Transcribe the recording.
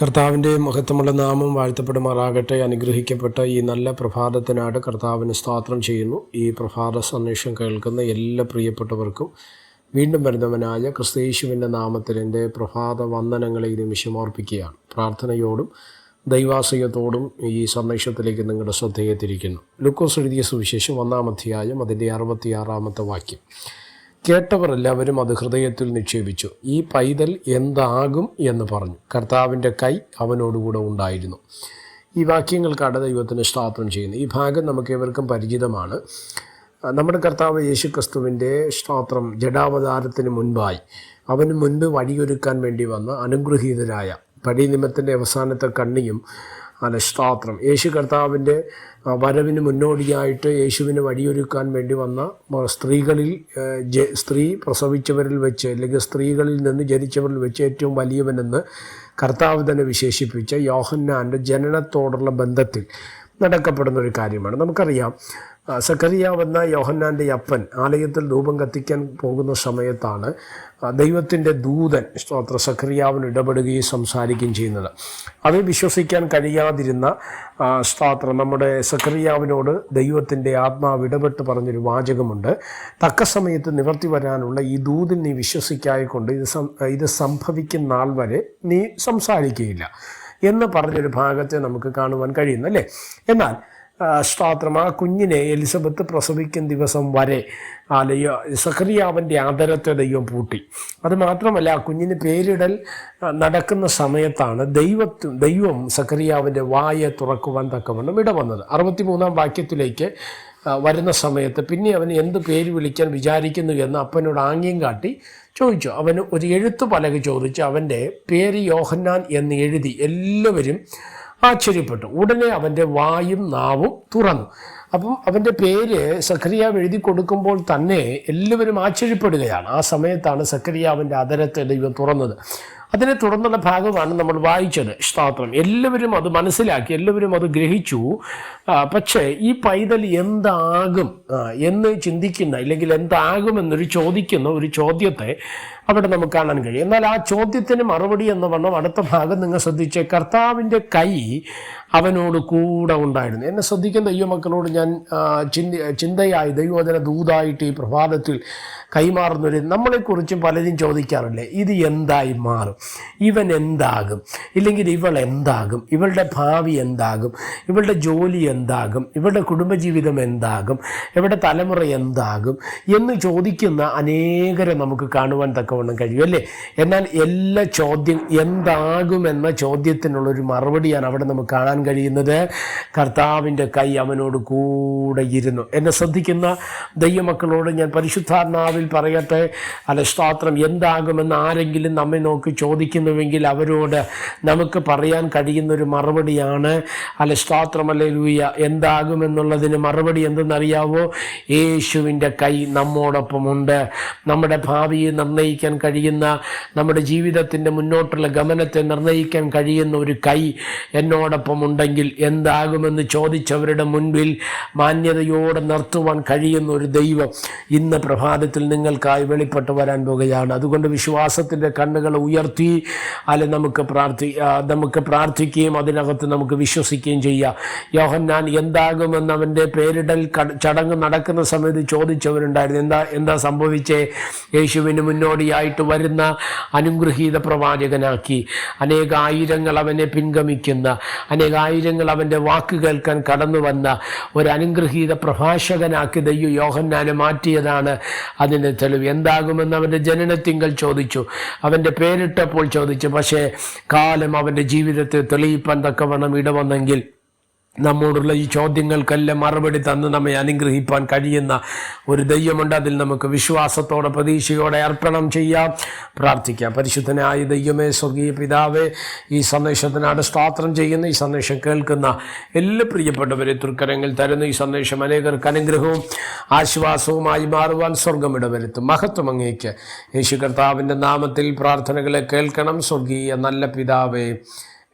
കർത്താവിന്റെ മഹത്വമുള്ള നാമം വാഴ്ത്തപ്പെടുമാറാകട്ടെ. അനുഗ്രഹിക്കപ്പെട്ട ഈ നല്ല പ്രഭാതത്തിനായിട്ട് കർത്താവിന് സ്തോത്രം ചെയ്യുന്നു. ഈ പ്രഭാത സന്ദേശം കേൾക്കുന്ന എല്ലാ പ്രിയപ്പെട്ടവർക്കും വീണ്ടും വരുന്നവനായ ക്രിസ്തീശുവിന്റെ നാമത്തിൽ എന്റെ പ്രഭാത വന്ദനങ്ങളെ ഈ നിമിഷം ഓർപ്പിക്കുകയാണ്. പ്രാർത്ഥനയോടും ദൈവാശ്രയത്തോടും ഈ സന്ദേശത്തിലേക്ക് നിങ്ങളുടെ ശ്രദ്ധയെ തിരിക്കുന്നു ലുക്കോസ് എഴുതിയ സുവിശേഷം ഒന്നാം അധ്യായം അതിന്റെ അറുപത്തിയാറാമത്തെ വാക്യം. കേട്ടവർ എല്ലാവരും അത് ഹൃദയത്തിൽ നിക്ഷേപിച്ചു. ഈ പൈതൽ എന്താകും എന്ന് പറഞ്ഞു. കർത്താവിന്റെ കൈ അവനോടുകൂടെ ഉണ്ടായിരുന്നു. ഈ വാക്യങ്ങൾ വാക്യങ്ങൾക്കാണ് ദൈവത്തിന് സ്ഥാപനം ചെയ്യുന്നത് ഈ ഭാഗം നമുക്ക് ഏവർക്കും പരിചിതമാണ്. നമ്മുടെ കർത്താവ് യേശു ക്രിസ്തുവിന്റെ സ്ത്രോത്രം ജഡാവതാരത്തിന് മുൻപായി അവന് മുൻപ് വഴിയൊരുക്കാൻ വേണ്ടി വന്ന അനുഗ്രഹീതരായ പടിനിമത്തിന്റെ അവസാനത്തെ കണ്ണിയും അല്ല സ്തോത്രം യേശു കർത്താവിന്റെ വരവിന് മുന്നോടിയായിട്ട് യേശുവിന് വഴിയൊരുക്കാൻ വേണ്ടി വന്ന സ്ത്രീകളിൽ സ്ത്രീ പ്രസവിച്ചവരിൽ വെച്ച് അല്ലെങ്കിൽ സ്ത്രീകളിൽ നിന്ന് ജനിച്ചവരിൽ വെച്ച് ഏറ്റവും വലിയവനെന്ന് കർത്താവ് തന്നെ വിശേഷിപ്പിച്ച യോഹന്നാന്റെ ജനനത്തോടുള്ള ബന്ധത്തിൽ നടക്കപ്പെടുന്ന ഒരു കാര്യമാണ്. നമുക്കറിയാം ആ, സക്കറിയാവ് എന്ന യോഹന്നാന്റെ അപ്പൻ ആലയത്തിൽ ധൂപം കത്തിക്കാൻ പോകുന്ന സമയത്താണ് ദൈവത്തിന്റെ ദൂതൻ സ്തോത്ര സക്കറിയാവിന് ഇടപെടുകയും സംസാരിക്കുകയും ചെയ്യുന്നത്. അത് വിശ്വസിക്കാൻ കഴിയാതിരുന്ന സ്തോത്ര നമ്മുടെ സക്കറിയാവിനോട് ദൈവത്തിന്റെ ആത്മാവ് ഇടപെട്ട് പറഞ്ഞൊരു വാചകമുണ്ട്. തക്ക സമയത്ത് നിവർത്തി വരാനുള്ള ഈ ദൂതിൽ നീ വിശ്വസിക്കായിക്കൊണ്ട് ഇത് ഇത് സംഭവിക്കുന്ന നാൾ വരെ നീ സംസാരിക്കുകയില്ല എന്ന് പറഞ്ഞൊരു ഭാഗത്തെ നമുക്ക് കാണുവാൻ കഴിയുന്നു അല്ലേ എന്നാൽ സ്തോത്രം ആ കുഞ്ഞിനെ എലിസബത്ത് പ്രസവിക്കുന്ന ദിവസം വരെ ആലയ സഖറിയാവിന്റെ ആദരത്തെ ദൈവം പൂട്ടി. അത് മാത്രമല്ല ആ കുഞ്ഞിന് പേരിടൽ നടക്കുന്ന സമയത്താണ് ദൈവത്വം ദൈവം സഖറിയാവിന്റെ വായ തുറക്കുവാൻ തക്കവണ്ണം ഇടവന്നത്. അറുപത്തിമൂന്നാം വാക്യത്തിലേക്ക് വരുന്ന സമയത്ത് പിന്നെ അവന് എന്ത് പേര് വിളിക്കാൻ വിചാരിക്കുന്നു എന്ന് അപ്പനോട് ആംഗ്യം കാട്ടി ചോദിച്ചു. അവന് ഒരു എഴുത്തു പലക ചോദിച്ചു അവന്റെ പേര് യോഹന്നാൻ എന്ന് എഴുതി എല്ലാവരും ആശ്ചര്യപ്പെട്ടു. ഉടനെ അവന്റെ വായും നാവും തുറന്നു. അപ്പം അവന്റെ പേര് സഖറിയാവ് എഴുതി കൊടുക്കുമ്പോൾ തന്നെ എല്ലാവരും ആശ്ചര്യപ്പെടുകയാണ്. ആ സമയത്താണ് സഖറിയാവിന്റെ അതരത്തെ ദൈവം തുറന്നത്. അതിനെ തുടർന്നുള്ള ഭാഗമാണ് നമ്മൾ വായിച്ചത്. സ്തോത്രം. എല്ലാവരും അത് മനസ്സിലാക്കി എല്ലാവരും അത് ഗ്രഹിച്ചു. പക്ഷേ ഈ പൈതൽ എന്താകും എന്ന് ചിന്തിക്കുന്ന ഇല്ലെങ്കിൽ എന്താകുമെന്നൊരു ചോദിക്കുന്ന ഒരു ചോദ്യത്തെ അവിടെ നമുക്ക് കാണാൻ കഴിയും. എന്നാൽ ആ ചോദ്യത്തിന് മറുപടി എന്ന വണ്ണം അടുത്ത ഭാഗം നിങ്ങൾ ശ്രദ്ധിച്ച് കർത്താവിന്റെ കൈ അവനോട് കൂടെ ഉണ്ടായിരുന്നു. എന്നെ ശ്രദ്ധിക്കുന്ന ദൈവമക്കളോട് ഞാൻ ചിന്ത ചിന്തയായി ദൈവവചന ദൂതായിട്ട് ഈ പ്രഭാതത്തിൽ കൈമാറുന്നൊരു നമ്മളെക്കുറിച്ചും പലരും ചോദിക്കാറില്ലേ ഇത് എന്തായി മാറും? ഇവൻ എന്താകും? ഇല്ലെങ്കിൽ ഇവൾ എന്താകും? ഇവളുടെ ഭാവി എന്താകും? ഇവളുടെ ജോലി എന്താകും? ഇവളുടെ കുടുംബജീവിതം എന്താകും? ഇവളുടെ തലമുറ എന്താകും? എന്ന് ചോദിക്കുന്ന അനേകരെ നമുക്ക് കാണുവാൻ തക്കവണ്ണം കഴിയും അല്ലേ? എന്നാൽ എല്ലാ ചോദ്യം എന്താകുമെന്ന ചോദ്യത്തിനുള്ളൊരു മറുപടിയാണ് അവിടെ നമുക്ക് കാണാൻ കഴിയുന്നത്. കർത്താവിന്റെ കൈ അവനോട് കൂടെ ഇരുന്നു എന്നെ ശ്രദ്ധിക്കുന്ന ദൈവമക്കളോട് ഞാൻ പരിശുദ്ധാത്മാവിൽ പറയട്ടെ. അല്ല സ്തോത്രം എന്താകുമെന്ന് ആരെങ്കിലും നമ്മെ നോക്കി ചോദിക്കുന്നുവെങ്കിൽ അവരോട് നമുക്ക് പറയാൻ കഴിയുന്നൊരു മറുപടിയാണ്. അല്ല സ്തോത്രമല്ലേ ലൂയ എന്താകുമെന്നുള്ളതിന് മറുപടി എന്തെന്നറിയാവോ? യേശുവിന്റെ കൈ നമ്മോടൊപ്പമുണ്ട്. നമ്മുടെ ഭാവിയെ നിർണയിക്കാൻ കഴിയുന്ന നമ്മുടെ ജീവിതത്തിന്റെ മുന്നോട്ടുള്ള ഗമനത്തെ നിർണയിക്കാൻ കഴിയുന്ന ഒരു കൈ എന്നോടൊപ്പം ഉണ്ടെങ്കിൽ എന്താകുമെന്ന് ചോദിച്ചവരുടെ മുൻപിൽ മാന്യതയോടെ നിർത്തുവാൻ കഴിയുന്ന ഒരു ദൈവം ഇന്ന് പ്രഭാതത്തിൽ നിങ്ങൾക്കായി വെളിപ്പെട്ട് വരാൻ പോകുകയാണ്. അതുകൊണ്ട് വിശ്വാസത്തിന്റെ കണ്ണുകൾ ഉയർത്തി അല്ലെ നമുക്ക് പ്രാർത്ഥി നമുക്ക് പ്രാർത്ഥിക്കുകയും അതിനകത്ത് നമുക്ക് വിശ്വസിക്കുകയും ചെയ്യാം. യോഹന്നാൻ എന്താകുമെന്ന് അവന്റെ പേരിടൽ ചടങ്ങ് നടക്കുന്ന സമയത്ത് ചോദിച്ചവരുണ്ടായിരുന്നു. എന്താ എന്താ സംഭവിച്ചേ? യേശുവിന് മുന്നോടിയായിട്ട് വരുന്ന അനുഗ്രഹീത പ്രവാചകനാക്കി. അനേകായിരങ്ങൾ അവനെ പിൻഗമിക്കുന്ന അനേകായിരങ്ങൾ അവന്റെ വാക്ക് കേൾക്കാൻ കടന്നു വന്ന ഒരു അനുഗ്രഹീത പ്രഭാഷകനാക്കി ദയ്യു യോഹന്നാനെ മാറ്റിയതാണ് അതിന്റെ തെളിവ്. എന്താകുമെന്ന് അവന്റെ ജനനത്തിങ്കൽ ചോദിച്ചു. അവന്റെ പേരിട്ടപ്പോൾ ചോദിച്ചു. പക്ഷേ കാലം അവന്റെ ജീവിതത്തെ തെളിയിപ്പാൻ തക്കവണ്ണം ഇടവന്നെങ്കിൽ നമ്മോടുള്ള ഈ ചോദ്യങ്ങൾക്കെല്ലാം മറുപടി തന്ന് നമ്മെ അനുഗ്രഹിപ്പാൻ കഴിയുന്ന ഒരു ദൈവമുണ്ട്. അതിൽ നമുക്ക് വിശ്വാസത്തോടെ പ്രതീക്ഷയോടെ അർപ്പണം ചെയ്യാം പ്രാർത്ഥിക്കാം. പരിശുദ്ധനായ ദൈവമേ സ്വർഗീയ പിതാവേ ഈ സന്ദേശത്തിനാട് സ്തോത്രം ചെയ്യുന്ന ഈ സന്ദേശം കേൾക്കുന്ന എല്ലാ പ്രിയപ്പെട്ടവരെ തൃക്കരങ്ങൾ തരുന്ന ഈ സന്ദേശം അനേകർക്ക് അനുഗ്രഹവും ആശ്വാസവുമായി മാറുവാൻ സ്വർഗമിട വരുത്തും. മഹത്വം അങ്ങേക്ക്. യേശു കർത്താവിന്റെ നാമത്തിൽ പ്രാർത്ഥനകളെ കേൾക്കണം. സ്വർഗീയ നല്ല പിതാവേ